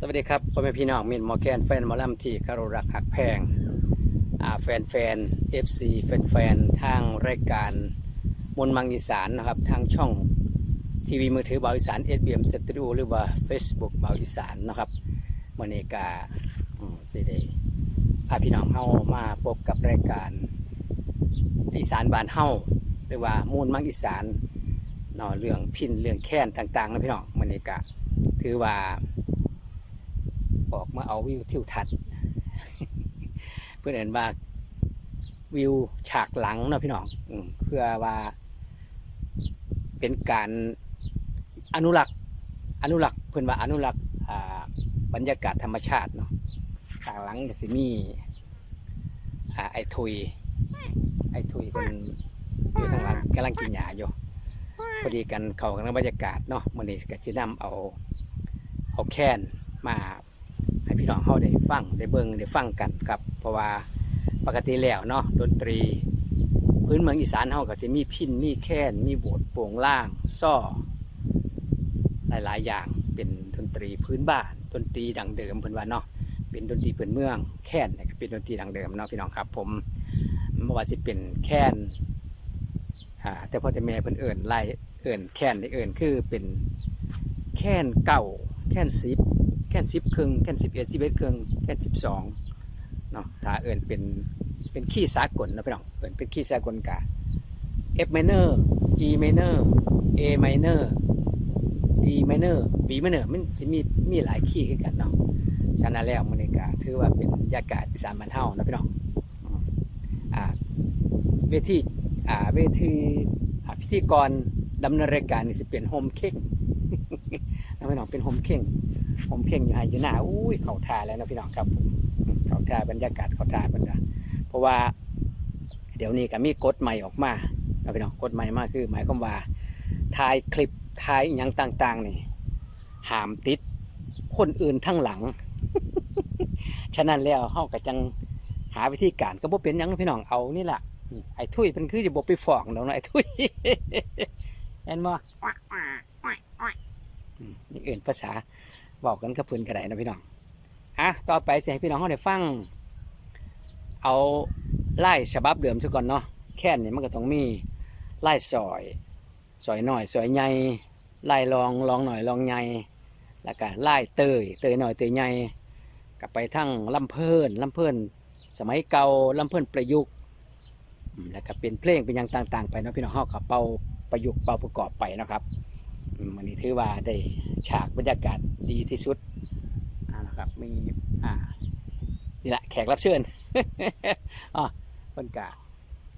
สวัสดีครับพ่อแม่พี่น้องมินมอแกนแฟนมอลำที่คารพรักหักแพงแฟนแฟนเอฟซีแฟนแฟนทางรายการมนมังอีสานนะครับทางช่องทีวีมือถือเบาอีสาน SBM Studio หรือว่า Facebook เบาอีสานนะครับมื่อนี้กาสิได้พาพี่น้องเฮามาพบกับรายการอีสานบ้านเฮาหรือว่ามูลมังอีสานเนาะเรื่องพินเรื่องแค้นต่างๆนะพี่น้องมื่อนี้กาถือว่า ออกมาเอาวิวทิวทัศน์เพื่อนเห็นว่าวิวฉากหลังเนาะพี่น้องเพื่อว่า เป็นการอนุรักษ์อนุรักษ์เพื่อนว่าอนุรักษ์บรรยากาศธรรมชาติเนาะฉากหลังก็สิมีอ่ไอ้ทุยไอ้ทุยเป็นอยู่ทางหลังกำลังกินหญ้าอยู่พอดีกันเข้ากันกับบรรยากาศเนาะมันนี้ก็จะนำเอาเอาแค้นมา น้องเขาได้ฟังได้เบิ่งได้ฟังกันครับเพราะว่าปกติแล้วเนาะดนตรี พื้นเมืองอีสานเขาก็จะมีพินมีแค้นมีโบสถ์โป่งล่างซ่อหลายๆ อย่างเป็นดนตรีพื้นบ้านดนตรีดังเดิมเพิ่นว่าเนาะเป็นดนตรีพื้นเมืองแค้นเนี่ยเป็นดนตรีดังเดิมเนาะพี่น้องครับ ผมไม่ว่าจะเป็นแค้นอ่แต่พ่อแต่แม่เพิ่นเอิ่นไล่เอิ่นแค้นได้เอิ่นคือเป็นแค้นเก่าแค้นสิบ ค่สิบครึ่งแค่สิบเอ็ดสิบเอ็ดครึ่งแค่สิบสองเนาะถ้าเอินเป็นเป็นขี้สากลนะพี่น้องเอินเป็นขี้สากลกะ F minor G minor A minor D minor B minor มันจะมีมีหลายขี้คือกันเนาะฉะนั้นแล้วมันก็ถือว่าเป็นยากาศอีสานบ้านเฮานะพี่น้องอ่าเวทีอ่าเวทีพิธีกรดำเนินรายการนี่สิเป็นโฮมเข่งนะพี่น้องเป็นโฮมเข่ง ผมเพ่งอยู่ให้อยู่หน้าอุ้ยเขาทาแล้วนะพี่น้องครับผมเขาทาบรรยากาศเขาทาบรรยาเพราะว่า เดี๋ยวนี้ก็มีกฎใหม่ออกมานะพี่น้องกฎใหม่มากคือ หมายความว่าถ่ายคลิปถ่ายอย่างต่างๆนี่ห้ามติดคนอื่นทั้งหลัง ฉะนั้นแล้วเฮาก็จังหาวิธีการก็บ่เป็นยังพี่น้องเอานี่แหละไอ้ทุยเป็นคือจะบ่ไปฟ้องดอกเนะไอ้ทุยเห็นบ่อืมนี่เอื่นภาษา บอกกันกับเพื่อนกระไดนะพี่น้องอะต่อไปจะให้พี่น้องเขาได้ฟัง เอาไล่ฉบับเดิมซะก่อนเนาะแค่นี้มันก็ต้องมีไล่ซอยซอยหน่อยซอยใหญ่ไล่ลองลองหน่อยลองใหญ่แล้วก็ไล่เตยเตยหน่อยเตยใหญ่กลับไปทั้งลำเพิ่นลำเพิ่นสมัยเก่าลำเพิ่นประยุกต์แล้วก็เป็นเพลงเป็นอย่างต่าง ๆ ไปเนาะพี่น้องเขากับเป่าประยุกต์เป่าประกอบไปนะครับ มวันนี้ถือว่าได้ฉากบรรยากาศดีที่สุดนะครับมีอ่านี่แหละแขกรับเชิญอ๋อคนกา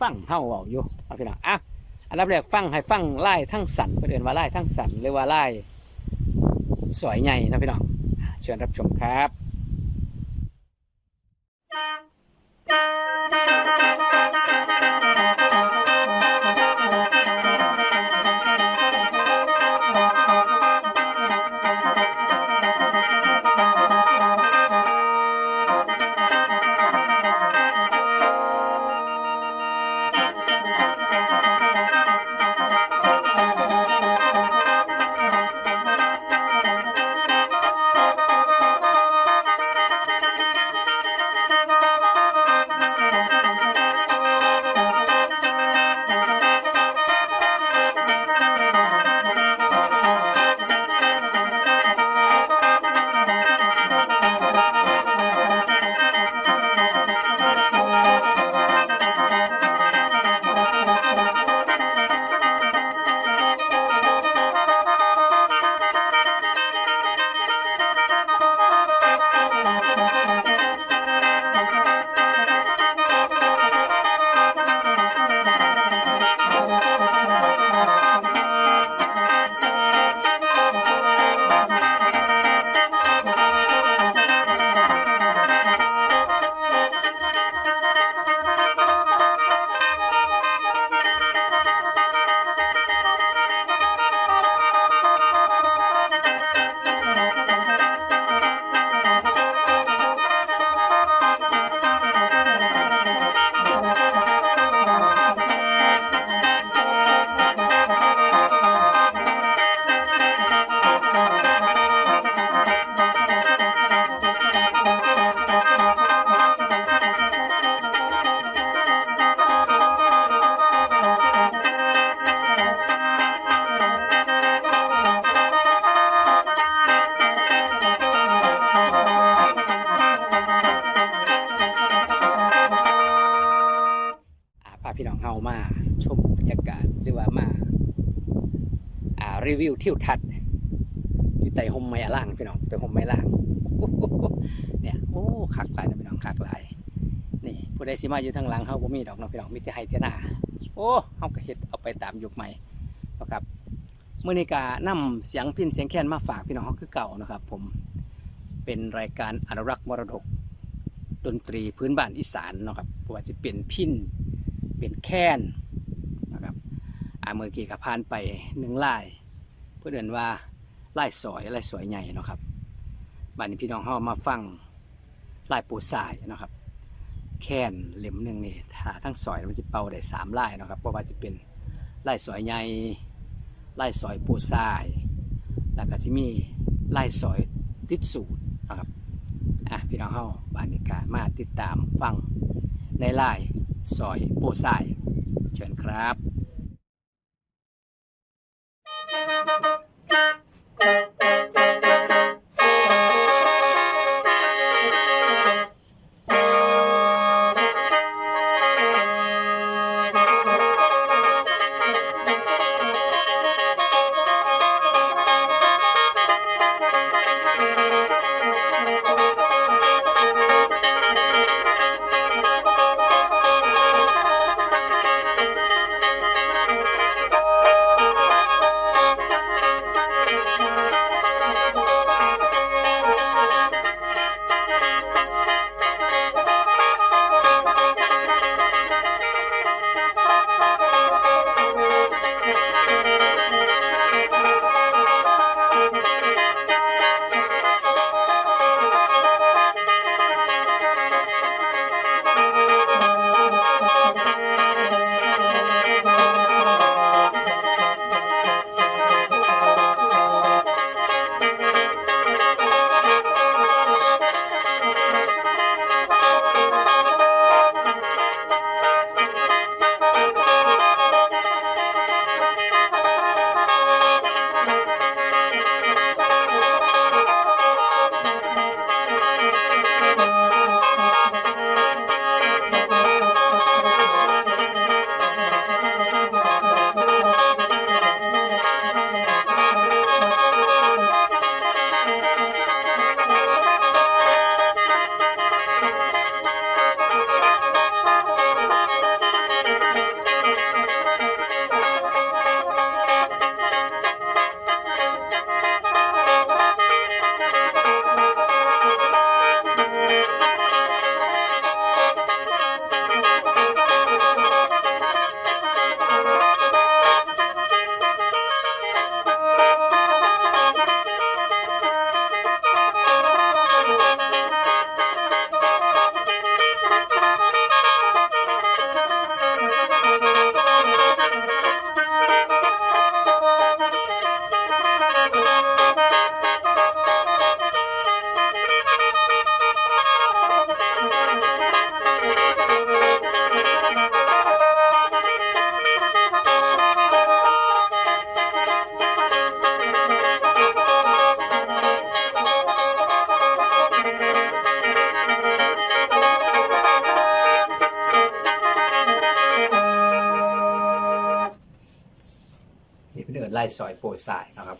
ฟังเฮาเว้าอยู่เอาพี่น้องอะอันดับแรกฟังให้ฟังไล่ทั้งสันเพื่อนว่าไล่ทั้งสันหรือว่าไล่สวยใหญ่นะพี่น้องเชิญรับชมครับ รีวิวทิวทัศน์อยู่ใต้ห่มไม้ล่างพี่น้องใต้ห่มไม้ล่างเนี่ยโอ้คักหลายนะพี่น้องคักหลายนี่ผู้ใดสิมาอยู่ทางหลังเฮาบ่มีดอกเนาะพี่น้องมีแต่ไห้แต่หน้าโอ้เฮาก็เฮ็ดเอาไปตามยุคใหม่นะครับเมื้อนี้ก็นำเสียงพินเสียงแค้นมาฝากพี่น้องเฮาคือเก่านะครับ ผมเป็นรายการอนุรักษ์มรดก ดนตรีพื้นบ้านอีสานนะครับว่าจะเป็นพินเป็นแค้นนะครับอ่าเมื่อกี้ก็ผ่านไปหนึ่งลาย พื่อเดินว่าไลายสอยไลายสอยใหญ่เนาะครับบ้านนี้พี่น้องเฮามาฟังไลายปูสายเนาะครับ แค่นเล่มหนึ่งนี่ถ้าทั้งสอยมันจะเป่าได้สามไลายเนาะครับเพราะว่าจะเป็นไลายสอยใหญ่ไลายสอยปูทราย แล้วก็จะมีไลายสอยติดสูตรนะครับอะพี่น้องเฮาบ้านนิกามาติดตามฟังในไลายสอยปูทราย เชิญครับ ล่ซอยโปรสายนะครับ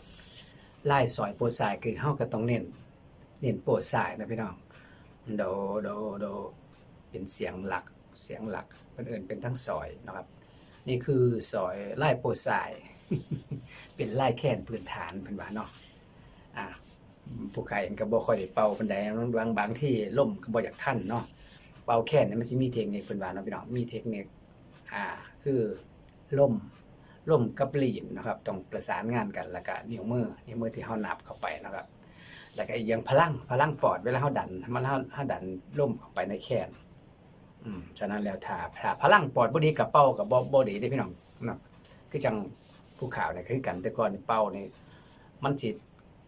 ไล่ซอยโปรสายคือเฮาก็ต้องเน้นเน้นโปรสายนะพี่น้องโดโดโดเป็นเสียงหลักเสียงหลักเป็นเอินเป็นทั้งซอยนะครับ นี่คือซอยไล่โปรสาย เป็นไล่แค้นพื้นฐานเป็นว่าเนาะอ่าผู้ใครเองก็บ่ค่อยได้เป่าปานใดบางบางที่ล่มก็บ่อยากทันเนาะเป่าแค้นเนี่ยมันสิมีเทคนิคเพิ่นว่าเนาะพี่น้องมีเทคนิคอ่าคือล่ม ล่มกับลีนนะครับต้องประสานงานกันแล้วก็นิ้วมือนิ้วมือที่เฮานับเข้าไปนะครับแล้วก็อีกอย่างพลังพลังปอดเวลาเฮาดันมันเฮาเฮาดันล่มเข้าไปในแขนอืมฉะนั้นแล้วถ้าถ้าพลังปอดบ่ดีกับเป้ากับบ่บ่ดีเด้พี่น้องนะคือจังผู้ข่าวเนี่ยคือกันแต่ก่อนเป้านี่มันสิ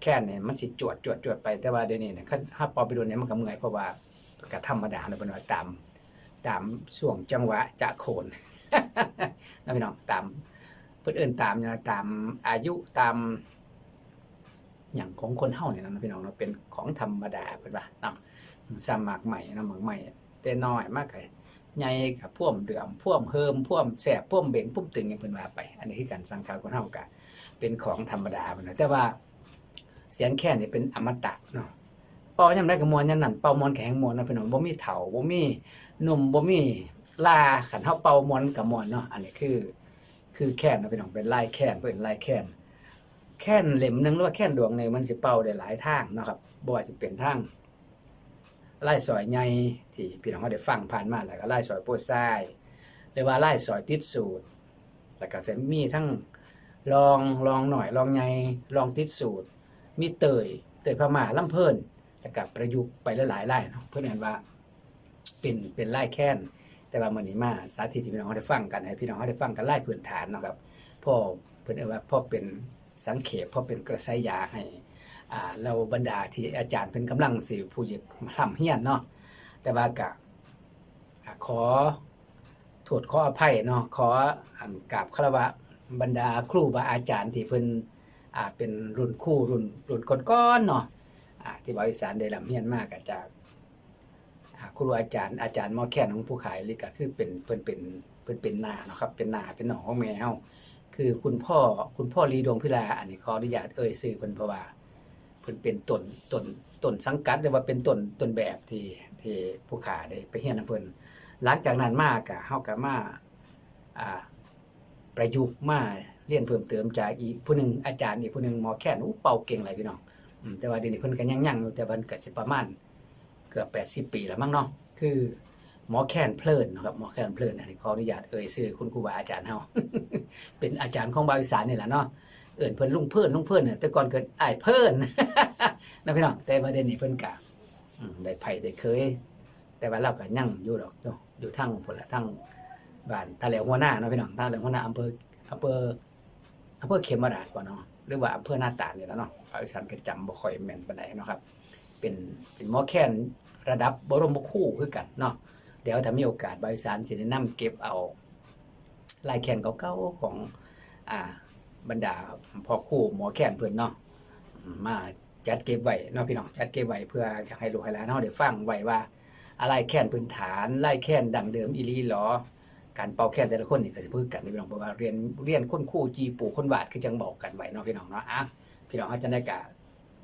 แค่นเนี่ยมันสิจวดจวดจวดไปแต่ว่าเดี๋ยวนี้เนี่ยถ้าป่าไปโดนเนี่ยมันก็เมื่อยเพราะว่าก็ธรรมดาเนาะเพิ่นว่าตาม ตามช่วงจังหวะจะโคนนะพี่น้องตาม พื่นเอื่นตามอย่างตามอายุตามอย่างของคนเฮาเนี่ยนะพี่น้องเนาะเป็นของธรรมดาเพิ่นว่าเนาะสมัครใหม่เนาะหมักใหม่แต่น้อยมากเลยใหญ่กับพ่วมเดือมพ่วมเฮิมพ่วมแสบพ่วมเบ่งพ่วมตึงอย่างเพิ่นว่าไป อันนี้คือการสังขารคนเฮากะเป็นของธรรมดาไปหน่อยแต่ว่าเสียงแค่นี่เป็นอมตะเนาะเป่ายามได้กับมวนยามนั้นเป่ามวนแข็งมวนนะพี่น้องบ่มีเถาบ่มีหนุ่มบ่มีลาขันเฮาเป่ามวนกับมวนเนาะอันนี้คือ คือแค่นนะพี่น้องเป็นลายแค่นเป็นลายแค่นแค่นเล่มหนึ่งหรือว่าแค่นดวงหนึงมันสิเป่าได้หลายทางเนาะครับบ่ว่าสิเป็นทางลายสอยใหญ่ที่พี่น้องเขาได้ฟังผ่านมาแล้วก็ลายสอยโป้ยทรายหรือว่าไลายสอยติดสูตร แล้วก็จะมีทั้งลองลองหน่อยลองใหญ่ลองติดสูตร มีเตยเตยพม่าลำเพิ่นแล้วก็ประยุกต์ไปหลายๆลายเนาะเพื่อนเห็นว่าเป็นเป็นลายแค้น แต่ว่ามื้อนี้มาสาธิตที่พี่น้องเขาได้ฟังกันให้พี่น้องเขาได้ฟังกันไลายพื้นฐานเนาะครับพ่อเพิ่นเอ่ยว่าพ่อเป็นสังเขปพ่อเป็นกระแสยาให้อ่าเราบรรดาที่อาจารย์เป็นกำลังสิผู้อยากทำเฮียนเนาะแต่ว่าก็อ่าขอโทษขออภัยเนาะขออันกราบคารวะบรรดาครูบาอาจารย์ที่เพิ่นอ่าเป็นรุ่นครูรุ่นรุ่นก่อนๆเนาะอ่าที่บริษัทได้ลำเฮียนมากอาจารย์ ครูอาจารย์อาจารย์หมอแค่นของผู้ขายนี่ก็คือเป็นเพิ่นเป็นเพิ่นเป็นนาเนาะครับเป็นนาเป็นหนองของแมวคือคุณพ่อคุณพ่อลีดวงพิลาอันนี้ขออนุญาตเอ่ยชื่อเพิ่นเพราะว่าเพิ่นเป็นต้นต้นต้นสังกัดหรือว่าเป็นต้นต้นแบบที่ที่ผู้ขายได้ไปเรียนนเพิ่นหลังจากนั้นมาก็เฮาก็มาอ่าประยุกต์มาเรียนเพิ่มเติมจากอีกผู้หนึ่งอาจารย์อีกผู้หนึ่งหมอแค่นอู้เป่าเก่งหลายพี่น้องแต่ว่าเดี๋ยวนี้เพิ่นก็ยังยังอยู่แต่เพิ่นก็สิประมาณ กือบ 80 ปีแล้วมั้งเนาะคือหมอแคนเพลินนะครับหมอแคนเพลินอันนี้ขออนุญาตเอ่ยชื่อคุณครูบาอาจารย์เฮาเป็นอาจารย์ของบาวอีสานนี่แหละเนาะเอิ่นเพิ่นลุงเพิ่นลุงเพิ่นเนี่ยแต่ก่อนเกิดไอ้เพิ่นนะพี่น้องแต่ประเด็นนี้เพิ่นกะได้ไผได้เคย แต่ว่าเราก็ยั่งอยู่ดอกเนาะอยู่ทั้งพุ่นละทั้งบ้านตาแหลวหัวหน้าเนาะพี่น้องตาแหลวหัวหน้าอำเภออำเภออำเภอเขมราชบ่เนาะหรือว่าอำเภอหน้าตาลนี่แหละเนาะบาวอีสานก็จำบ่ค่อยแม่นปานใดเนาะครับ เป็นเป็นหมอแคนระดับบรมครูคือกันเนาะเดี๋ยวถ้ามีโอกาสบริษัทสิแนะนำเก็บเอาลายแคนเก่าๆของอ่าบรรดาพ่อครูหมอแคนเพิ่นเนาะมาจัดเก็บไว้เนาะพี่น้องจัดเก็บไว้เพื่ออยากให้ลูกให้หลานเฮาได้ฟังไว้ว่าอะไรแคนพื้นฐานลายแคนดังเดิมอีลีหรอ การเป่าแคนแต่ละคนนี่ก็สิพูดกันพี่น้องเพราะว่าเรียนเรียนคนคู่จีปู่คนวาดคือจังบอกกันไว้เนาะพี่น้องเนาะอะพี่น้องเฮาจะได้กะ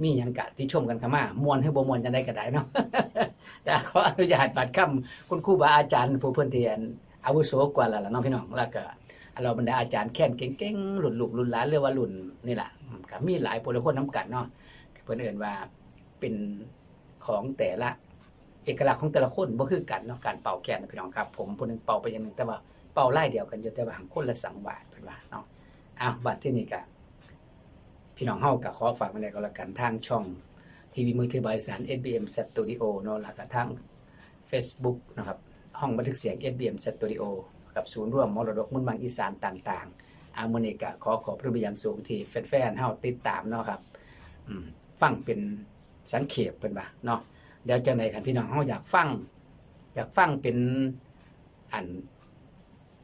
มีหยังกะที่ชมกันข้ามามวนให้บ่มวนจังได๋ก็ไดเนาะแต่ขออนุญาตบัดคำคุณครูบาอาจารย์ผู้เพิ่อนเที่อันอาวุโสกว่าล่ะเนาะพี่น้องแล้วก็เราบรรดาอาจารย์แค้นเก่งๆรุ่นลูกรุ่นหลานเรียกว่ารุ่นนี่แหละมก็มีหลายผู้หลคนนํกันเนาะเพิ่อนเอิ้นว่าเป็นของแต่ละเอกลักษณ์ของแต่ละคนบ่คือกันเนาะการเป่าแคนนพี่น้องครับ ผมผู้หนึงเป่าไปอย่างหนึ่งแต่ว่าเป่าไลายเดียวกันอยู่แต่ว่าคนละสังวาสเพิ่นว่าเนาะอ้าวบัดที่นี่ก็ พี่น้องเฮาก็ขอฝากไว้ในก็แล้วกันทางช่องทีวีมือถือบริษัท SBM Studio เนาะแล้วก็ทาง Facebook นะครับห้องบันทึกเสียง SBM Studio กับศูนย์ร่วมมรดกมุ่นมังอีสานต่างๆ อาโมเนกะขอขอบพระคุณอย่างสูงที่แฟนๆเฮาติดตามเนาะครับฟังเป็นสังเขปเป็นว่าเนาะเดี๋ยวจังไดคันพี่น้องเฮาอยากฟัง อยากฟังเป็นอัน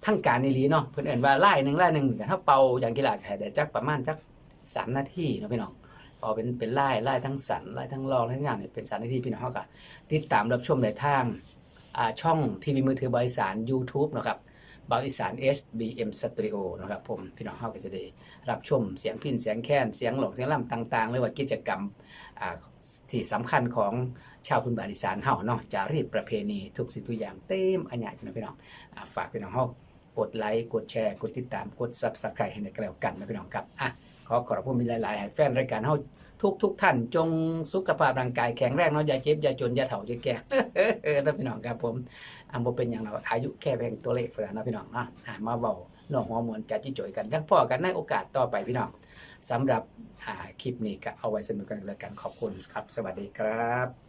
ทั้งการอีหลีเนาะเพิ่นเอิ้นว่าไล่หนึ่งไล่หนึ่งก็เฮาเป่าอย่างกีฬาแค่แต่จักประมาณจัก สามหน้าทีเนาะพี่น้องพอเป็นเป็นไล่ไล่ทั้งสันไล่ทั้งรองไล่ทั้งอย่างเนี่ยเป็นสามนาที่พี่น้องเขาก็ติดตามรับชมในทางช่องทีวีมือถือบริสาร YouTube นะครับบริสาร SBM Studio นะครับผมพี่น้องเขาก็จะได้รับชมเสียงพินเสียงแค้นเสียงหลอกเสียงล่ำต่างๆหรือว่ากิจกรรมที่สำคัญของชาวพื้นบ้านอีสานเฮาเนาะจารีตประเพณีทุกสิ่งทุกอย่างเต็มอันใหญ่นะพี่น้องฝากพี่น้องเฮา กดไลค์ กดแชร์ กดติดตาม กด Subscribe ให้ในกแล้วกันนะพี่น้องครับ อะ ขอขอบคุณมีหลายๆแฟนรายการเฮาทุกทุกท่านจงสุขภาพร่างกายแข็งแรงเนาะอย่าเจ็บอย่าจนอย่าเฒ่าอย่าแก่นะพี่น้องครับผมอันบ่เป็นอย่างเราอายุแค่เพียงตัวเลขเท่านั้นนะพี่น้องเนาะมาเว้าน้องหัวมวลจัดจิจ่อยกันยังพ่อกันในโอกาสต่อไปพี่น้องสำหรับคลิปนี้ก็เอาไว้สนุกกันแล้วกันขอบคุณครับ สวัสดีครับ